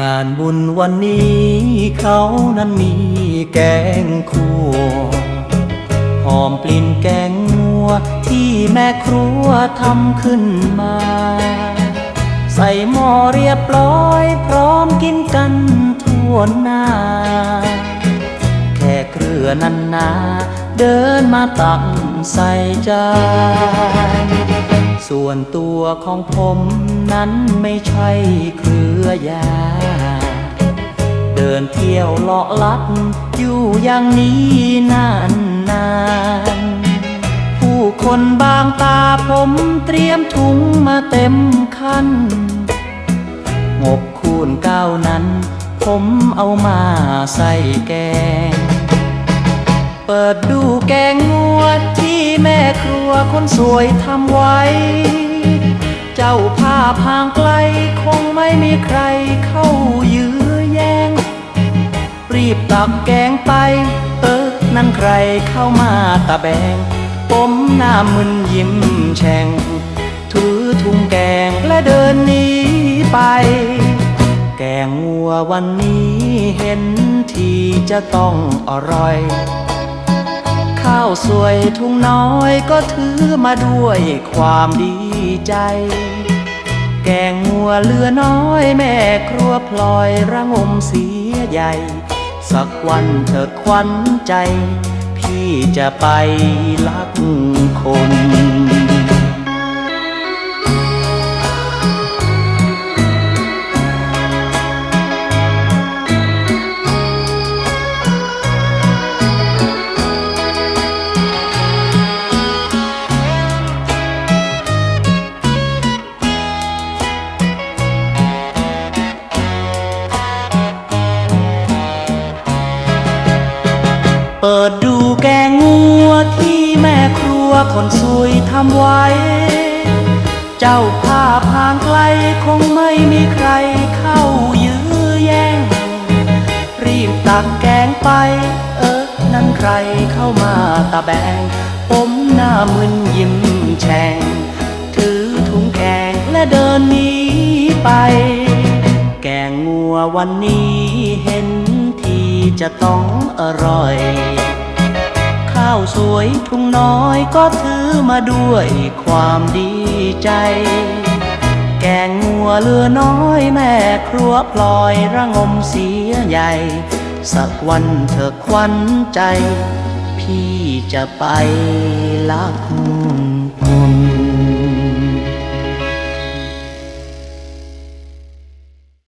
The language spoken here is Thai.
งานบุญวันนี้เขานั้นมีแกงคั่วหอมกลิ่นแกงงัวที่แม่ครัวทำขึ้นมา ใส่หม้อเรียบร้อยพร้อมกินกันทั่วหน้า แค่เกลือนันนา เดินมาตักใส่จาน ส่วนตัวของผมนั้นไม่ใช่เครือยา เดินเที่ยวเลาะลัดอยู่อย่างนี้นานนานๆผู้คนบางตาผมเตรียมถุงมาเต็มคันงบคูณเก้านั้น ผมเอามาใส่แกง เปิดดูแกงงัวที่แม่ ครัวคนสวยทำไว้ เจ้าภาพห่างไกลคงไม่มีใครเข้ายื้อแยง รีบตักแกงไป เออ นั่นใครเข้ามาตะแบงผมหน้ามึนยิ้มแฉ่ง ถือถุงแกงและเดินหนีไป แกงงัววันนี้เห็นทีจะต้องอร่อย ข้าวสวยทุ่งน้อยก็ถือมาด้วยความดีใจ แกงงัวเลือน้อยแม่ครัวพลอยระงมเสียใหญ่ สักวันเธอควันใจ พี่จะไปลักคน เปิดดูแกงงัวที่แม่ครัวคนสวยทำไว้ เจ้าภาพห่างไกลคงไม่มีใครเข้ายื้อแย่ง รีบตักแกงไป เออนั่นใครเข้ามาตะแบงผมหน้ามึนยิ้มแฉ่งถือถุงแกงและเดินหนีไป แกงงัววันนี้เห็น จะต้องอร่อย ข้าวสวยทุ่งน้อยก็ถือมาด้วยความดีใจ แกงงัวเลือน้อยแม่ครัวพลอยระงมเสียใหญ่ สักวันเธอควันใจ พี่จะไปลัก